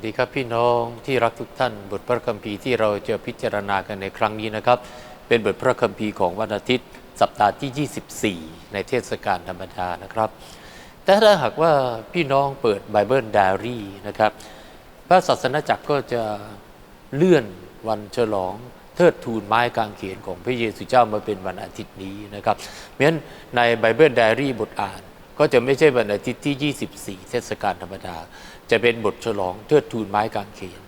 สดีครับพี่น้องที่รักทุกท่าน บทพระคัมภีร์ที่เราจะพิจารณากันในครั้งนี้นะครับ เป็นบทพระคัมภีร์ของวันอาทิตย์ สัปดาห์ที่ 24 ในเทศกาลธรรมดานะครับ แต่ถ้าหากว่าพี่น้องเปิดไบเบิลไดอารี่นะครับ พระศาสนาจักรก็จะเลื่อนวันฉลองเทิดทูนไม้กางเขนของพระเยซูเจ้ามาเป็นวันอาทิตย์นี้นะครับเพราะฉะนั้นในไบเบิลไดอารี่บทอ่าน ก็จะไม่ใช่วันอาทิตย์ที่ 24 เทศกาลธรรมดา จะเป็นบทฉลองเทิดทูนไม้กางเขน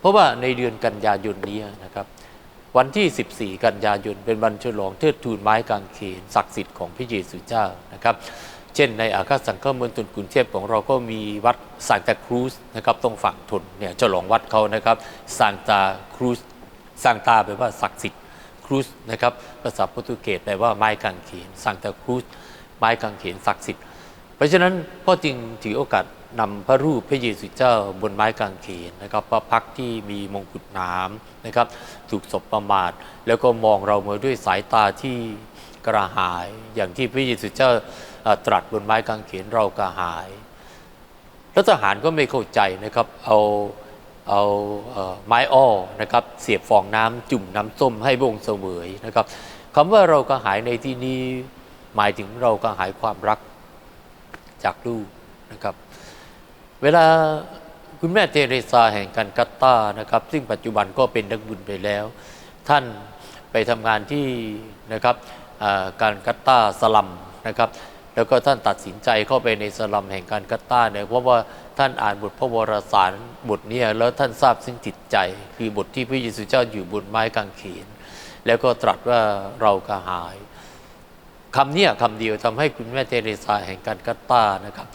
เพราะว่าในเดือนกันยายนนี้นะครับ วันที่ 14 กันยายนเป็นวันฉลองเทิดทูนไม้กางเขนศักดิ์สิทธิ์ของพระเยซูเจ้านะครับ เช่นในอาคาสังฆมณฑลกรุงเทพของเราก็มีวัดซานตาครูสนะครับตรงฝั่งทนเนี่ยฉลองวัดเขานะครับซานตาครูสซานตาแปลว่าศักดิ์สิทธิ์ครูสนะครับภาษาโปรตุเกสแปลว่าไม้กางเขนซานตาครูสไม้กางเขนศักดิ์สิทธิ์ เพราะฉะนั้นพ่อจึงถือโอกาสนำพระรูปพระเยซูเจ้าบนไม้กางเขนนะครับพระพักที่มีมงกุฎน้ำนะครับ ถูกศพประมาท แล้วก็มองเรามาด้วยสายตาที่กระหาย อย่างที่พระเยซูเจ้าตรัสบนไม้กางเขนเรากระหายแล้วทหารก็ไม่เข้าใจนะครับเอาเอาเอ่อไม้อ้อนะครับ เสียบฟองน้ำจุ่มน้ำส้มให้พระองเสวยนะครับคำว่าเรากระหายในที่นี้หมายถึงเรากระหายความรัก จากลูกนะครับ เวลาคุณแม่เทเรซาแห่งกันกัตตานะครับ ซึ่งปัจจุบันก็เป็นนักบุญไปแล้ว ท่านไปทำงานที่นะครับอ่าการกัตตาสลัมนะครับ แล้วก็ท่านตัดสินใจเข้าไปในสลัมแห่งการกัตตาเนี่ยเพราะว่าท่านอ่านบทพระวรสารบทนี้แล้วท่านทราบซึ่งจิตใจ คือบทที่พระเยซูเจ้าอยู่บนไม้กางเขนแล้วก็ตรัสว่าเรากระหาย คำเนี้ยคำเดียวทำให้คุณแม่เทเรซาแห่งการกัตตานะครับ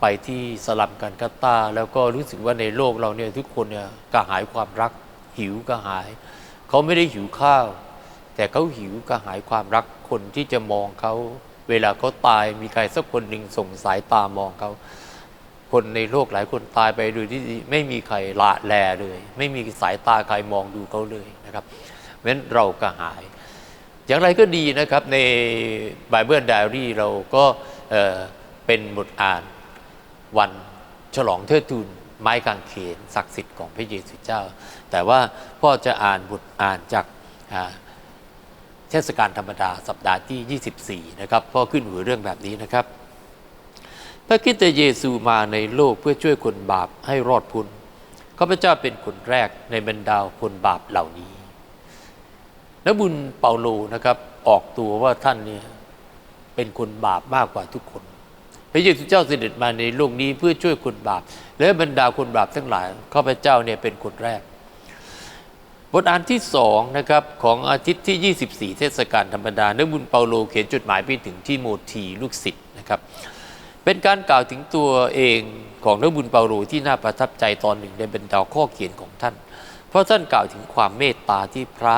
ไปที่สลัมกันกัตตา แล้วก็รู้สึกว่าในโลกเราเนี่ยทุกคนเนี่ยกระหายความรัก หิวกระหาย เขาไม่ได้หิวข้าว แต่เขาหิวกระหายความรักคนที่จะมองเขาเวลาเขาตายมีใครสักคนหนึ่งส่งสายตามองเขาคนในโลกหลายคนตายไปโดยที่ไม่มีใครละแลเลย ไม่มีสายตาใครมองดูเขาเลยนะครับเพราะฉะนั้นเรากระหาย อย่างไรก็ดีนะครับใน Bible Diary เราก็เเป็นบทอ่านวันฉลองเทิดทูนไม้กางเขนศักดิ์สิทธิ์ของพระเยซูเจ้า แต่ว่าพ่อจะอ่านบทอ่านจากเทศกาลธรรมดาสัปดาห์ที่ 24 นะครับพ่อขึ้นหัวเรื่องแบบนี้นะครับ พระคริสต์เยซูมาในโลกเพื่อช่วยคนบาปให้รอดพ้นข้าพเจ้าเป็นคนแรกในบรรดาคนบาปเหล่านี้ นักบุญเปาโลนะครับ ออกตัวว่าท่านนี่เป็นคนบาปมากกว่าทุกคน พระเยซูเจ้าเสด็จมาในโลกนี้เพื่อช่วยคนบาป และบรรดาคนบาปทั้งหลายข้าพเจ้าเนี่ยเป็นคนแรก บทอ่านที่สองนะครับของอาทิตย์ที่ 24 เทศกาลธรรมดานักบุญเปาโลเขียนจดหมายไปถึงที่โมธีลูกศิษย์นะครับ เป็นการกล่าวถึงตัวเองของนักบุญเปาโลที่น่าประทับใจตอนหนึ่งในบรรดาข้อเขียนของท่าน เพราะท่านกล่าวถึงความเมตตาที่พระ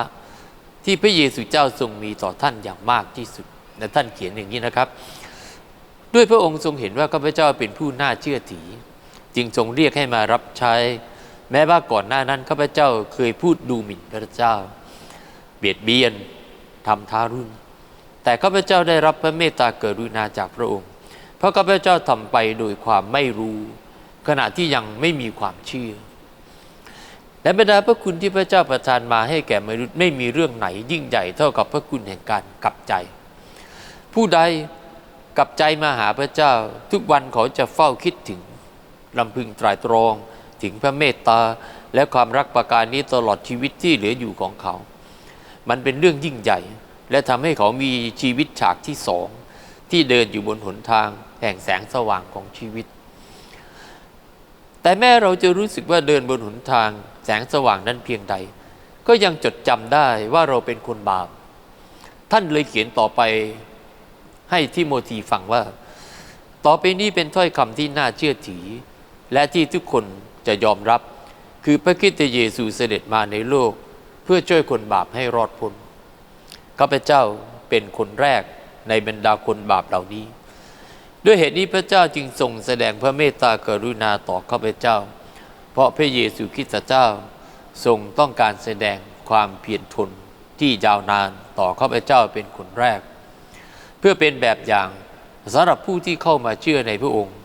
ที่พระเยซูเจ้าทรงมีต่อท่านอย่างมากที่สุดและท่านเขียนอย่างนี้นะครับ ด้วยพระองค์ทรงเห็นว่าข้าพเจ้าเป็นผู้น่าเชื่อถือ จึงทรงเรียกให้มารับใช้ แม้ว่าก่อนหน้านั้นข้าพเจ้าเคยพูดดูหมิ่นพระเจ้า เบียดเบียนทำทารุณแต่ข้าพเจ้าได้รับพระเมตตากรุณาจากพระองค์ เพราะข้าพเจ้าทำไปโดยความไม่รู้ ขณะที่ยังไม่มีความเชื่อ และบรรดาพระคุณที่พระเจ้าประทานมาให้แก่มนุษย์ไม่มีเรื่องไหนยิ่งใหญ่เท่ากับพระคุณแห่งการกลับใจ ผู้ใดกลับใจมาหาพระเจ้าทุกวันเขาจะเฝ้าคิดถึงลำพึงตรายตรองถึงพระเมตตาและความรักประการนี้ตลอดชีวิตที่เหลืออยู่ของเขา มันเป็นเรื่องยิ่งใหญ่ และทำให้เขามีชีวิตฉากที่สองที่เดินอยู่บนหนทางแห่งแสงสว่างของชีวิต แต่แม้เราจะรู้สึกว่าเดินบนหนทางแสงสว่างนั้นเพียงใด ก็ยังจดจำได้ว่าเราเป็นคนบาป ท่านเลยเขียนต่อไปให้ทิโมธีฟังว่า ต่อไปนี้เป็นถ้อยคำที่น่าเชื่อถือ และที่ทุกคนจะยอมรับ คือพระคริสต์เยซูเสด็จมาในโลก เพื่อช่วยคนบาปให้รอดพ้นข้าพเจ้าเป็นคนแรกในบรรดาคนบาปเหล่านี้ ด้วยเหตุนี้พระเจ้าจึงทรงแสดงพระเมตตากรุณาต่อข้าพเจ้า เพราะพระเยซูคริสต์เจ้าทรงต้องการแสดงความเพียรทนที่ยาวนานต่อข้าพเจ้าเป็นคนแรก เพื่อเป็นแบบอย่างสำหรับผู้ที่เข้ามาเชื่อในพระองค์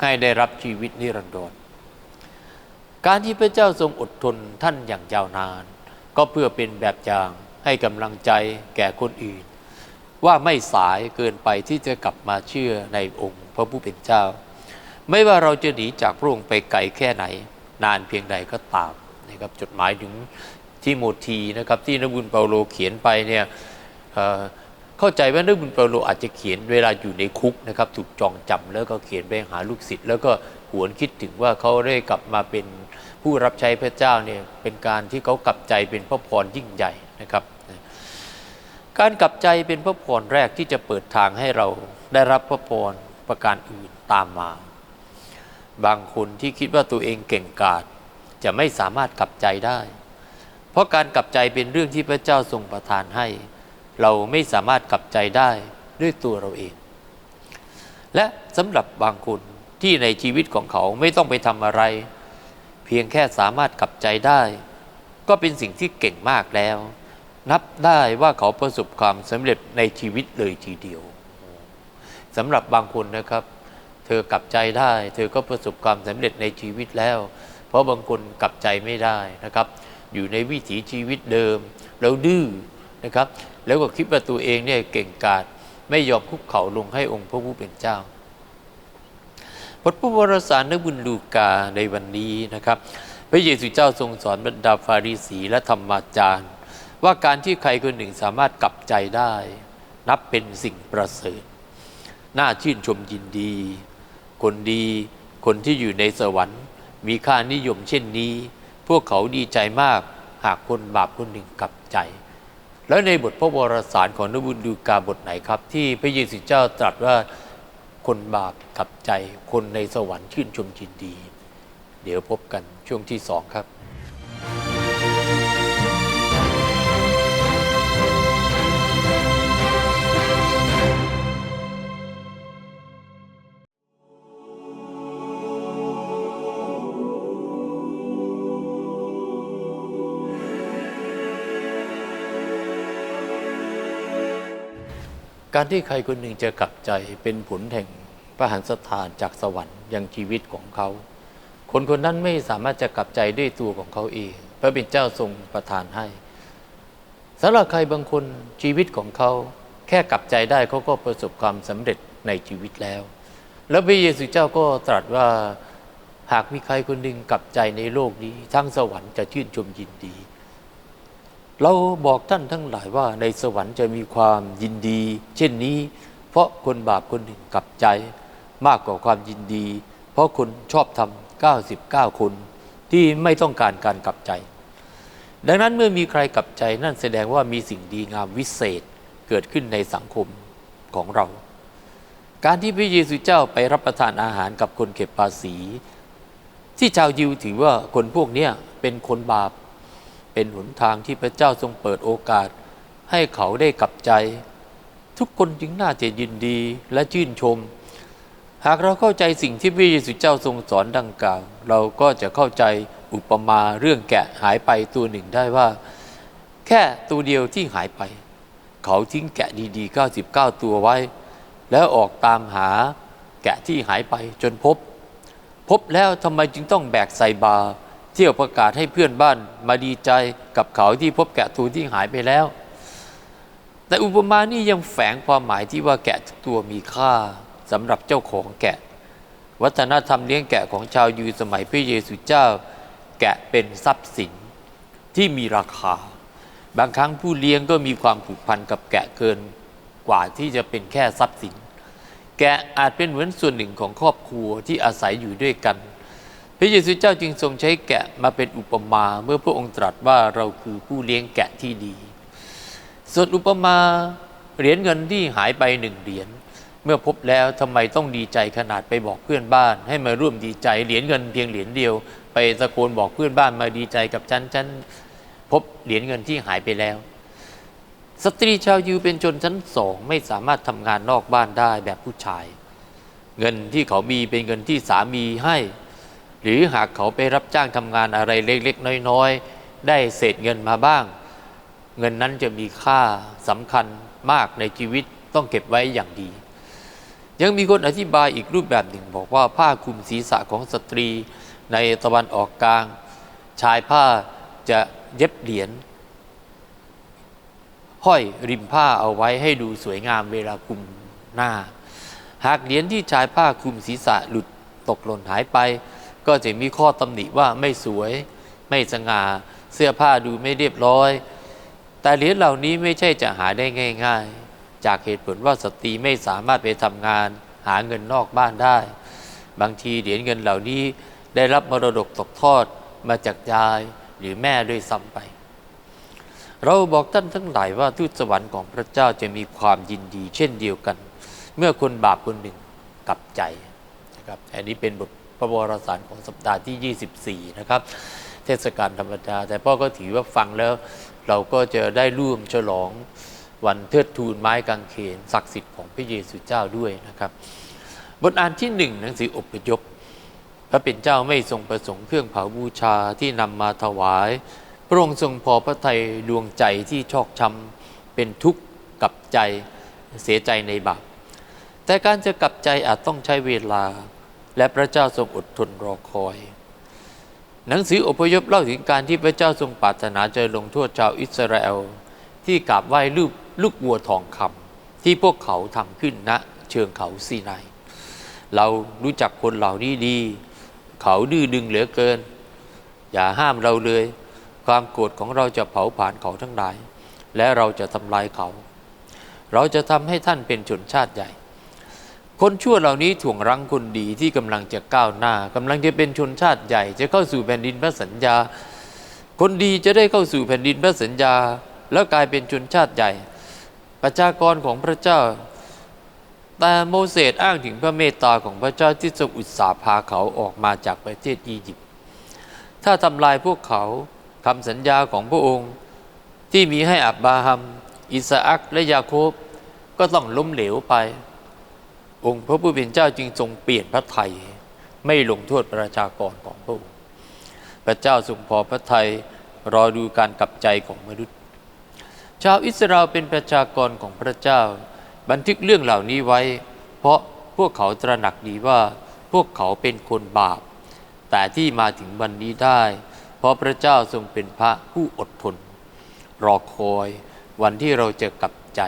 ให้ได้รับชีวิตนิรันดรการที่พระเจ้าทรงอดทนท่านอย่างยาวนาน ก็เพื่อเป็นแบบอย่างให้กำลังใจแก่คนอื่น ว่าไม่สายเกินไปที่จะกลับมาเชื่อในองค์พระผู้เป็นเจ้า ไม่ว่าเราจะหนีจากพระองค์ไปไกลแค่ไหน นานเพียงใดก็ตามนะครับจดหมายถึงที่โมทีนะครับที่นบุญเปาโลเขียนไปเนี่ยเเข้าใจว่านบุญเปาโลอาจจะเขียนเวลาอยู่ในคุกนะครับถูกจองจำแล้วก็เขียนไปหาลูกศิษย์แล้วก็หวนคิดถึงว่าเขาได้กลับมาเป็นผู้รับใช้พระเจ้าเนี่ยเป็นการที่เขากลับใจเป็นพระพรยิ่งใหญ่นะครับ การกลับใจเป็นพระพรแรกที่จะเปิดทางให้เราได้รับพระพรประการอื่นตามมา บางคนที่คิดว่าตัวเองเก่งกาจจะไม่สามารถกลับใจได้ เพราะการกลับใจเป็นเรื่องที่พระเจ้าทรงประทานให้ เราไม่สามารถกลับใจได้ด้วยตัวเราเอง และสำหรับบางคนที่ในชีวิตของเขาไม่ต้องไปทำอะไร เพียงแค่สามารถกลับใจได้ ก็เป็นสิ่งที่เก่งมากแล้ว นับได้ว่าเขาประสบความสำเร็จในชีวิตเลยทีเดียวสำหรับบางคนนะครับ เธอกลับใจได้ เธอก็ประสบความสำเร็จในชีวิตแล้ว เพราะบางคนกลับใจไม่ได้นะครับ อยู่ในวิถีชีวิตเดิม แล้วดื้อนะครับ แล้วก็คิดว่าตัวเองเนี่ยเก่งกาจไม่ยอมคุกเข่าลงให้องค์พระผู้เป็นเจ้าบทพระวรสารนบุญลูกาในวันนี้นะครับ พระเยซูเจ้าทรงสอนบรรดาฟาริสีและธรรมาจารย์ ว่าการที่ใครคนหนึ่งสามารถกลับใจได้ นับเป็นสิ่งประเสริฐน่าชื่นชมยินดี คนดีคนที่อยู่ในสวรรค์ มีค่านิยมเช่นนี้ พวกเขาดีใจมากหากคนบาปคนหนึ่งกลับใจ แล้วในบทพระวรสารของนบุญดูกาบทไหนครับ ที่พระเยซูเจ้าตรัสว่าคนบาปกลับใจ คนในสวรรค์ชื่นชมยินดี เดี๋ยวพบกันช่วงที่สองครับ การที่ใครคนหนึ่งจะกลับใจเป็นผลแห่งพระหันสถานจากสวรรค์ยังชีวิตของเขา คนคนนั้นไม่สามารถจะกลับใจด้วยตัวของเขาเอง พระเป็นเจ้าทรงประทานให้สำหรับใครบางคนชีวิตของเขา แค่กลับใจได้เขาก็ประสบความสำเร็จในชีวิตแล้ว แล้วพระเยซูเจ้าก็ตรัสว่าหากมีใครคนหนึ่งกลับใจในโลกนี้ทั้งสวรรค์จะชื่นชมยินดี เราบอกท่านทั้งหลายว่าในสวรรค์จะมีความยินดี เช่นนี้ เพราะคนบาปคนหนึ่งกลับใจ มากกว่าความยินดี เพราะคนชอบทำ99 คนที่ไม่ต้องการการกลับใจ ดังนั้นเมื่อมีใครกลับใจนั่นแสดงว่ามีสิ่งดีงามวิเศษเกิดขึ้นในสังคมของเรา การที่พระเยซูเจ้าไปรับประทานอาหารกับคนเก็บภาษี ที่ชาวยิวถือว่าคนพวกนี้เป็นคนบาป เป็นหนทางที่พระเจ้าทรงเปิดโอกาส ให้เขาได้กลับใจ ทุกคนจึงน่าจะยินดีและชื่นชม หากเราเข้าใจสิ่งที่พระเยซูเจ้าทรงสอนดังกล่าว เราก็จะเข้าใจอุปมาเรื่องแกะหายไปตัวหนึ่งได้ว่า แค่ตัวเดียวที่หายไป เขาทิ้งแกะดีๆ 99 ตัวไว้ แล้วออกตามหาแกะที่หายไปจนพบ พบแล้วทำไมจึงต้องแบกใส่บา เที่ยวประกาศให้เพื่อนบ้านมาดีใจกับเขาที่พบแกะตัวที่หายไปแล้ว แต่อุปมานี้ยังแฝงความหมายที่ว่าแกะทุกตัวมีค่าสำหรับเจ้าของแกะ วัฒนธรรมเลี้ยงแกะของชาวยูสมัยพระเยซูเจ้า แกะเป็นทรัพย์สินที่มีราคา บางครั้งผู้เลี้ยงก็มีความผูกพันกับแกะเกินกว่าที่จะเป็นแค่ทรัพย์สิน แกะอาจเป็นเหมือนส่วนหนึ่งของครอบครัวที่อาศัยอยู่ด้วยกัน ระเยซูเจ้าจึงทรงใช้แกะมาเป็นอุปมา เมื่อพระองค์ตรัสว่าเราคือผู้เลี้ยงแกะที่ดี ส่วนอุปมาเหรียญเงินที่หายไปหนึ่งเหรียญเมื่อพบแล้วทำไมต้องดีใจขนาดไปบอกเพื่อนบ้าน ให้มาร่วมดีใจเหรียญเงินเพียงเหรียญเดียว ไปตะโกนบอกเพื่อนบ้านมาดีใจกับฉันฉันพบเหรียญเงินที่หายไปแล้ว สตรีชาวยิวเป็นชนชั้นสองไม่สามารถทำงานนอกบ้านได้แบบผู้ชาย เงินที่เขามีเป็นเงินที่สามีให้ หรือหากเขาไปรับจ้างทำงานอะไรเล็กๆ น้อยๆ ได้เศษเงินมาบ้าง เงินนั้นจะมีค่าสำคัญมากในชีวิตต้องเก็บไว้อย่างดี ยังมีคนอธิบายอีกรูปแบบหนึ่งบอกว่าผ้าคลุมศีรษะของสตรีในตะวันออกกลาง ชายผ้าจะเย็บเหรียญห้อยริมผ้าเอาไว้ให้ดูสวยงามเวลาคลุมหน้า หากเหรียญที่ชายผ้าคลุมศีรษะหลุดตกหล่นหายไป ก็จะมีข้อตำหนิว่าไม่สวย ไม่สง่าเสื้อผ้าดูไม่เรียบร้อย แต่เหรียญเหล่านี้ไม่ใช่จะหาได้ง่าย ๆ จากเหตุผลว่าสตรีไม่สามารถไปทำงาน หาเงินนอกบ้านได้ บางทีเหรียญเงินเหล่านี้ได้รับมรดกตกทอดมาจากยายหรือแม่ด้วยซ้ำไป เราบอกท่านทั้งหลายว่าทูตสวรรค์ของพระเจ้าจะมีความยินดี เช่นเดียวกัน เมื่อคนบาปคนหนึ่งกลับใจนะครับอันนี้เป็นบทพ ระวรสารของสัปดาห์ที่ 24 นะครับ เทศกาลธรรมดา แต่พ่อก็ถือว่าฟังแล้วเราก็จะได้ร่วมฉลองวันเทิดทูนไม้กางเขนศักดิ์สิทธิ์ของพระเยซูเจ้าด้วยนะครับ บทอ่านที่หนึ่งหนังสืออพยพพระเป็นเจ้าไม่ทรงประสงค์เครื่องเผาบูชาที่นำมาถวาย พระองค์ทรงพอพระทัยดวงใจที่ชอกช้ำเป็นทุกข์กับใจเสียใจในบาปแต่การจะกลับใจอาจต้องใช้เวลา และพระเจ้าทรงอดทนรอคอย หนังสืออพยพเล่าถึงการที่พระเจ้าทรงปรารถนาจะลงโทษชาวอิสราเอล ที่กราบไหว้รูปลูกวัวทองคำที่พวกเขาทำขึ้นณเชิงเขาซีนายเรารู้จักคนเหล่านี้ดี เขาดื้อดึงเหลือเกิน อย่าห้ามเราเลย ความโกรธของเราจะเผาผลาญเขาทั้งหลาย และเราจะทำลายเขา เราจะทำให้ท่านเป็นชนชาติใหญ่ คนชั่วเหล่านี้ถ่วงรั้งคนดีที่กำลังจะก้าวหน้ากำลังจะเป็นชนชาติใหญ่ จะเข้าสู่แผ่นดินพระสัญญา คนดีจะได้เข้าสู่แผ่นดินพระสัญญา แล้วกลายเป็นชนชาติใหญ่ ประชากรของพระเจ้า แต่โมเสสอ้างถึงพระเมตตาของพระเจ้าที่ทรงอุตสาห์พาเขาออกมาจากประเทศอียิปต์ถ้าทำลายพวกเขาคำสัญญาของพระองค์ที่มีให้อับบาฮัม อิสอักและยาโคบก็ต้องล้มเหลวไป องค์พระผู้เป็นเจ้าจึงทรงเปลี่ยนพระไทยไม่ลงโทษประชากรของพระองค์ พระเจ้าทรงพอพระทัยรอดูการกลับใจของมนุษย์ ชาวอิสราเอลเป็นประชากรของพระเจ้า บันทึกเรื่องเหล่านี้ไว้ เพราะพวกเขาตระหนักดีว่าพวกเขาเป็นคนบาป แต่ที่มาถึงวันนี้ได้ เพราะพระเจ้าทรงเป็นพระผู้อดทน รอคอยวันที่เราจะกลับใจ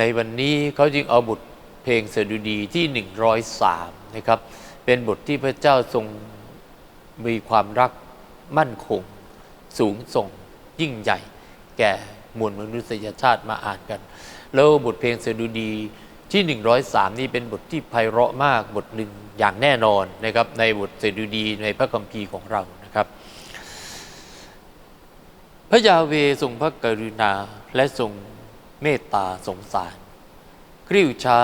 ในวันนี้เขาจึงเอาบทเพลงสดุดีที่ 103 นะครับ เป็นบทที่พระเจ้าทรงมีความรักมั่นคง สูงส่ง ยิ่งใหญ่ แก่มวลมนุษยชาติมาอ่านกัน แล้วบทเพลงสดุดีที่ 103 นี่เป็นบทที่ไพเราะมากบทหนึ่งอย่างแน่นอนนะครับ ในบทสดุดีในพระคัมภีร์ของเรานะครับ พระยาเวทรงพระกรุณาและทรง เมตตาสงสาร กริ้วช้า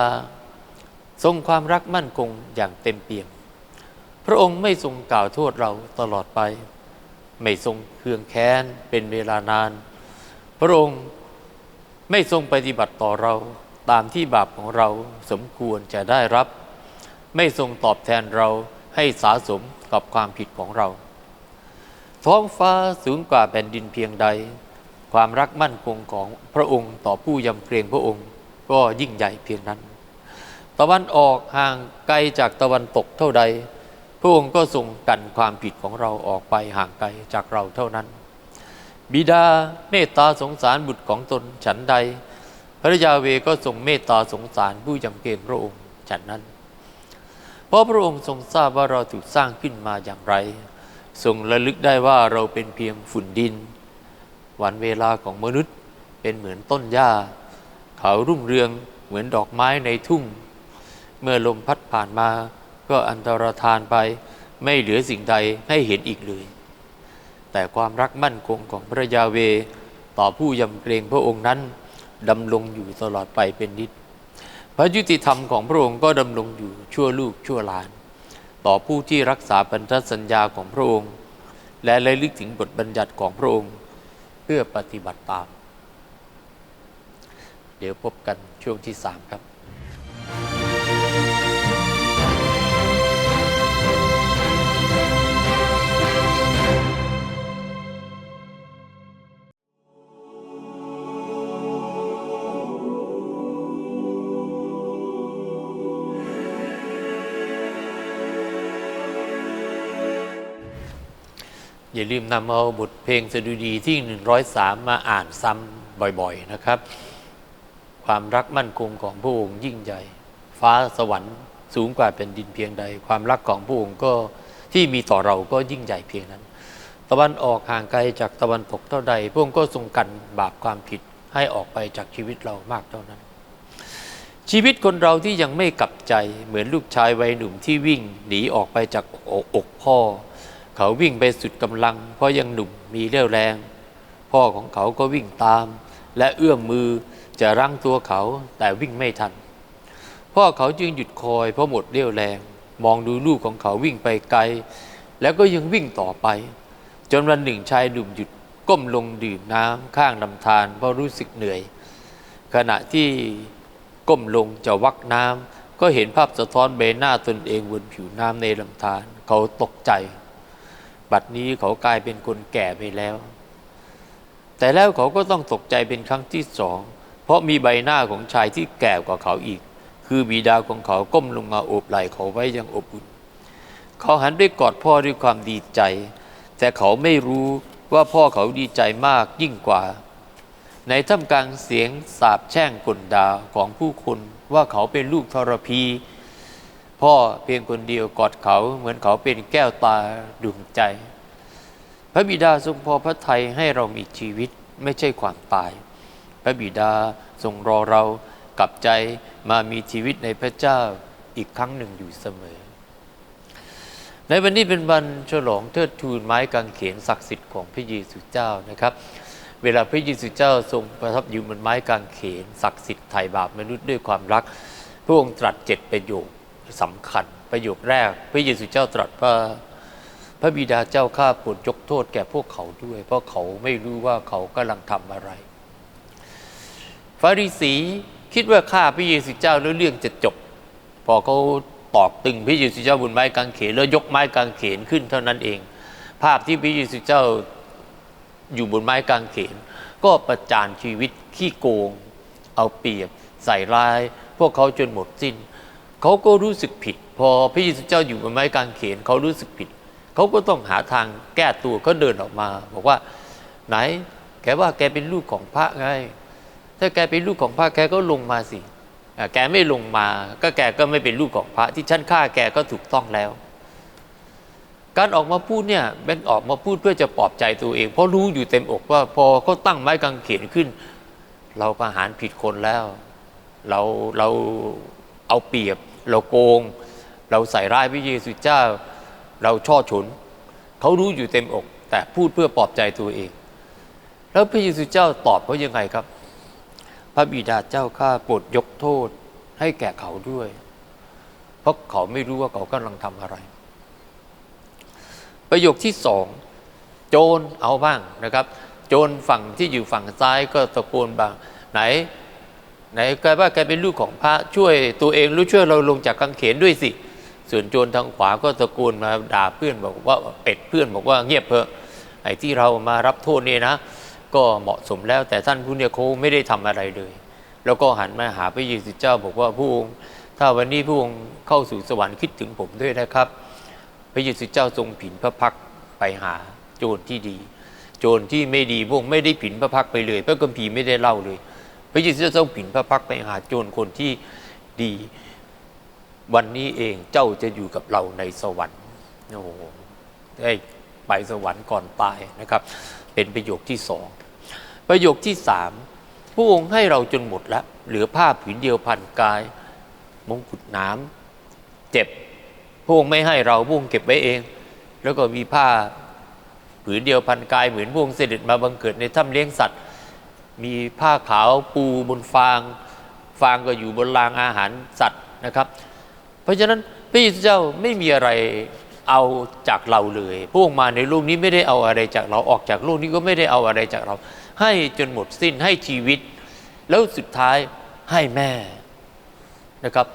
ทรงความรักมั่นคงอย่างเต็มเปี่ยม พระองค์ไม่ทรงกล่าวโทษเราตลอดไป ไม่ทรงเคืองแค้นเป็นเวลานาน พระองค์ไม่ทรงปฏิบัติต่อเราตามที่บาปของเราสมควรจะได้รับ ไม่ทรงตอบแทนเราให้สาสมกับความผิดของเรา ท้องฟ้าสูงกว่าแผ่นดินเพียงใด ความรักมั่นคงของพระองค์ต่อผู้ยำเกรงพระองค์ก็ยิ่งใหญ่เพียงนั้น ตะวันออกห่างไกลจากตะวันตกเท่าใด พระองค์ก็ทรงกันความผิดของเราออกไปห่างไกลจากเราเท่านั้น บิดาเมตตาสงสารบุตรของตนฉันใด พระยาเวก็ทรงเมตตาสงสารผู้ยำเกรงพระองค์ฉันนั้น เพราะพระองค์ทรงทราบว่าเราถูกสร้างขึ้นมาอย่างไร ทรงระลึกได้ว่าเราเป็นเพียงฝุ่นดิน วันเวลาของมนุษย์เป็นเหมือนต้นหญ้า เขารุ่งเรืองเหมือนดอกไม้ในทุ่ง เมื่อลมพัดผ่านมาก็อันตรธานไปไม่เหลือสิ่งใดให้เห็นอีกเลย แต่ความรักมั่นคงของพระยาเวต่อผู้ยำเกรงพระองค์นั้นดำรงอยู่ตลอดไปเป็นนิจพระยุติธรรมของพระองค์ก็ดำรงอยู่ชั่วลูกชั่วหลาน ต่อผู้ที่รักษาพันธสัญญาของพระองค์ และระลึกถึงบทบัญญัติของพระองค์ เพื่อปฏิบัติตาม เดี๋ยวพบกันช่วงที่สามครับ อย่าลืมนำเอาบทเพลงสดุดีที่ 103 มาอ่านซ้ำบ่อยๆนะครับ ความรักมั่นคงของพระองค์ยิ่งใหญ่ ฟ้าสวรรค์สูงกว่าเป็นดินเพียงใด ความรักของพระองค์ก็ที่มีต่อเราก็ยิ่งใหญ่เพียงนั้น ตะวันออกห่างไกลจากตะวันตกเท่าใดพระองค์ก็ทรงกันบาปความผิดให้ออกไปจากชีวิตเรามากเท่านั้น ชีวิตคนเราที่ยังไม่กลับใจเหมือนลูกชายวัยหนุ่มที่วิ่งหนีออกไปจากอกพ่อ เขาวิ่งไปสุดกำลัง เพราะยังหนุ่มมีเรี่ยวแรง พ่อของเขาก็วิ่งตาม และเอื้อมมือจะรั้งตัวเขาแต่วิ่งไม่ทัน พ่อเขาจึงหยุดคอยเพราะหมดเรี่ยวแรง มองดูลูกของเขาวิ่งไปไกล แล้วก็ยังวิ่งต่อไป จนวันหนึ่งชายหนุ่มหยุดก้มลงดื่มน้ำข้างลำธารเพราะรู้สึกเหนื่อย ขณะที่ก้มลงจะวักน้ำก็เห็นภาพสะท้อนใบหน้าตนเองบนผิวน้ำในลำธารเขาตกใจ บัดนี้เขากลายเป็นคนแก่ไปแล้ว แต่แล้วเขาก็ต้องตกใจเป็นครั้งที่สอง เพราะมีใบหน้าของชายที่แก่กว่าเขาอีก คือบิดาของเขาก้มลงมาโอบไหล่เขาไว้อยังอบอุ่น เขาหันไปกอดพ่อด้วยความดีใจ แต่เขาไม่รู้ว่าพ่อเขาดีใจมากยิ่งกว่า ในท่ามกลางเสียงสาบแช่งกลด่าของผู้คนว่าเขาเป็นลูกทรพี พ่อเพียงคนเดียวกอดเขาเหมือนเขาเป็นแก้วตาดวงใจ พระบิดาทรงพอพระทัยให้เรามีชีวิตไม่ใช่ความตาย พระบิดาทรงรอเรากลับใจมามีชีวิตในพระเจ้าอีกครั้งหนึ่งอยู่เสมอ ในวันนี้เป็นวันฉลองเทิดทูนไม้กางเขนศักดิ์สิทธิ์ของพระเยซูเจ้านะครับ เวลาพระเยซูเจ้าทรงประทับอยู่บนไม้กางเขนศักดิ์สิทธิ์ไถ่บาปมนุษย์ด้วยความรัก พระองค์ตรัสเจ็ดประโยค สำคัญประโยคแรก พระเยซูเจ้าตรัสว่าพระบิดาเจ้าข้าโปรดยกโทษแก่พวกเขาด้วย เพราะเขาไม่รู้ว่าเขากำลังทำอะไร ฟาริสีคิดว่าฆ่าพระเยซูเจ้าแล้วเรื่องจะจบ พอเขาตอกตึงพระเยซูเจ้าบนไม้กางเขนแล้วยกไม้กางเขนขึ้นเท่านั้นเอง ภาพที่พระเยซูเจ้าอยู่บนไม้กางเขน ก็ประจานชีวิตขี้โกง เอาเปรียบ ใส่ร้าย พวกเขาจนหมดสิ้น เขาก็รู้สึกผิด พอพระเยซูเจ้าอยู่บนไม้กางเขนเขารู้สึกผิด เขาก็ต้องหาทางแก้ตัวก็เดินออกมา บอกว่าไหน แกว่าแกเป็นลูกของพระไง ถ้าแกเป็นลูกของพระแกก็ลงมาสิอ่แกไม่ลงมา ก็แกก็ไม่เป็นลูกของพระ ที่ฉันฆ่าแกก็ถูกต้องแล้ว การออกมาพูดเนี่ยเป็นออกมาพูดเพื่อจะปลอบใจตัวเอง เพราะรู้อยู่เต็มอกว่าพอเขาตั้งไม้กางเขนขึ้น เราประหารผิดคนแล้ว เราเรา เอาเปรียบ เราโกง เราใส่ร้ายพระเยซูเจ้า เราช่อฉนเขารู้อยู่เต็มอก แต่พูดเพื่อปลอบใจตัวเอง แล้วพระเยซูเจ้าตอบเขายังไงครับ พระบิดาเจ้าข้าโปรดยกโทษให้แก่เขาด้วย เพราะเขาไม่รู้ว่าเขากำลังทำอะไร ประโยคที่สองโจรเอาบ้างนะครับ โจรฝั่งที่อยู่ฝั่งซ้ายก็ตะโกนบ้างไหน ไหนแกว่าแกเป็นลูกของพระช่วยตัวเองหรือช่วยเราลงจากกางเขนด้วยสิ ส่วนโจรทางขวาก็ตะโกนมาด่าเพื่อนบอกว่าเป็ดเพื่อนบอกว่าเงียบเพอะไอ้ที่เรามารับโทษเนี่ยนะ ก็เหมาะสมแล้วแต่ท่านผู้เนี่ยเขาไม่ได้ทำอะไรเลย แล้วก็หันมาหาพระเยซูเจ้าบอกว่าพระองค์ถ้าวันนี้พระองค์เข้าสู่สวรรค์คิดถึงผมด้วยนะครับ พระเยซูเจ้าทรงผินพระพักไปหาโจรที่ดี โจรที่ไม่ดีพระองค์ไม่ได้ผินพระพักไปเลยพระคัมภีไม่ได้เล่าเลย ระเยซูเจ้าผินพระพักตร์ไปหาโจรคนที่ดีวันนี้เองเจ้าจะอยู่กับเราในสวรรค์โอ้โหได้ไปสวรรค์ก่อนตายนะครับ เป็นประโยคที่สองประโยคที่สามพระองค์ให้เราจนหมดแล้ว เหลือผ้าผืนเดียวพันกาย มงกุฎน้ำเจ็บพระองค์ไม่ให้เราพระองค์เก็บไว้เอง แล้วก็มีผ้าผืนเดียวพันกายเหมือนพระองค์เสด็จมาบังเกิดในถ้ำเลี้ยงสัตว์ มีผ้าขาวปูบนฟาง ฟางก็อยู่บนรางอาหารสัตว์นะครับ เพราะฉะนั้นพระเยซูเจ้าไม่มีอะไรเอาจากเราเลยพระองค์มาในโลกนี้ไม่ได้เอาอะไรจากเราออกจากโลกนี้ก็ไม่ได้เอาอะไรจากเรา ให้จนหมดสิ้นให้ชีวิต แล้วสุดท้ายให้แม่นะครับ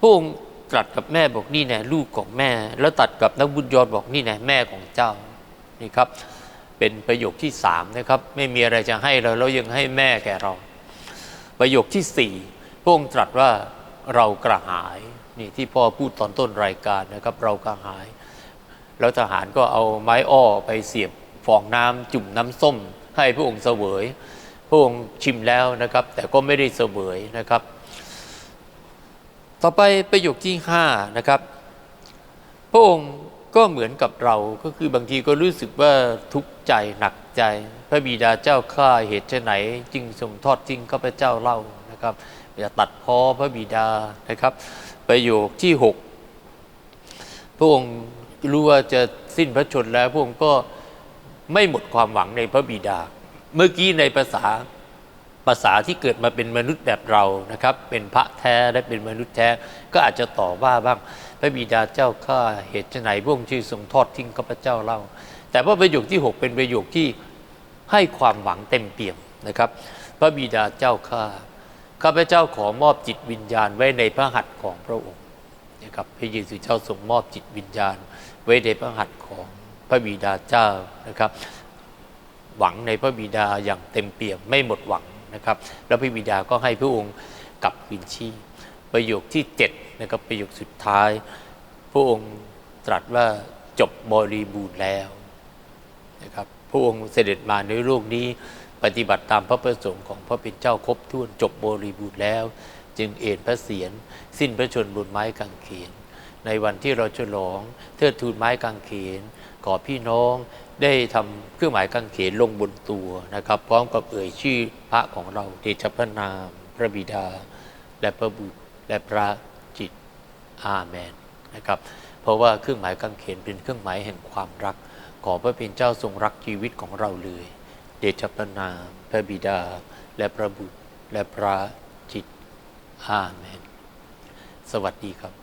พระองค์ตรัสกับแม่บอกนี่แน่ลูกของแม่ แล้วตัดกับนักบุญยอดบอกนี่แน่แม่ของเจ้านี่ครับ เป็นประโยคที่สามนะครับ ไม่มีอะไรจะให้เราแล้วยังให้แม่แก่เรา ประโยคที่สี่พระองค์ตรัสว่าเรากระหายนี่ที่พ่อพูดตอนต้นรายการนะครับ เรากระหาย แล้วทหารก็เอาไม้อ้อไปเสียบฟองน้ำจุ่มน้ำส้ม ให้พระองค์เสวย พระองค์ชิมแล้วนะครับ แต่ก็ไม่ได้เสวยนะครับ ต่อไปประโยคที่5นะครับ พระองค์ ก็เหมือนกับเราก็คือบางทีก็รู้สึกว่าทุกข์ใจหนักใจ พระบิดาเจ้าข้าเหตุไฉนจึงทรงทอดทิ้งข้าพเจ้าเล่านะครับอย่าตัดพ้อพระบิดานะครับ ประโยคที่ 6 พระองค์รู้ว่าจะสิ้นพระชนแล้วพระองค์ก็ไม่หมดความหวังในพระบิดา เมื่อกี้ในภาษาภาษาที่เกิดมาเป็นมนุษย์แบบเรานะครับ เป็นพระแท้และเป็นมนุษย์แท้ก็อาจจะต่อว่าบ้าง พระบิดาเจ้าข้าเหตุไฉนพระองค์ชื่อทรงทอดทิ้งข้าพเจ้าเล่า แต่ว่าประโยคที่ 6 เป็นประโยคที่ให้ความหวังเต็มเปี่ยมนะครับ พระบิดาเจ้าข้าข้าพเจ้าขอมอบจิตวิญญาณไว้ในพระหัตถ์ของพระองค์นะครับพระเยซูเจ้าทรงมอบจิตวิญญาณ ไว้ในพระหัตถ์ของพระบิดาเจ้านะครับ หวังในพระบิดาอย่างเต็มเปี่ยมไม่หมดหวังนะครับ แล้วพระบิดาก็ให้พระองค์กลับวินชีประโยคที่ 7 นะครับประโยคสุดท้าย พระองค์ตรัสว่าจบบริบูรณ์แล้วนะครับพระองค์เสด็จมาในโลกนี้ปฏิบัติตามพระประสงค์ของพระเป็นเจ้าครบถ้วนจบบริบูรณ์แล้ว จึงเอ็นพระเศียรสิ้นพระชนม์บนไม้กางเขน ในวันที่เราฉลองเทิดทูนไม้กางเขนขอพี่น้องได้ทำเครื่องหมายกางเขนลงบนตัวนะครับ พร้อมกับเอ่ยชื่อพระของเราเดชพระนาม พระบิดา และพระบุตรและพระ อาเมนนะครับเพราะว่าเครื่องหมายกางเขนเป็นเครื่องหมายแห่งความรัก ขอพระเป็นเจ้าทรงรักชีวิตของเราเลย เดชพระนามพระบิดา และพระบุตรและพระจิตอาเมน สวัสดีครับ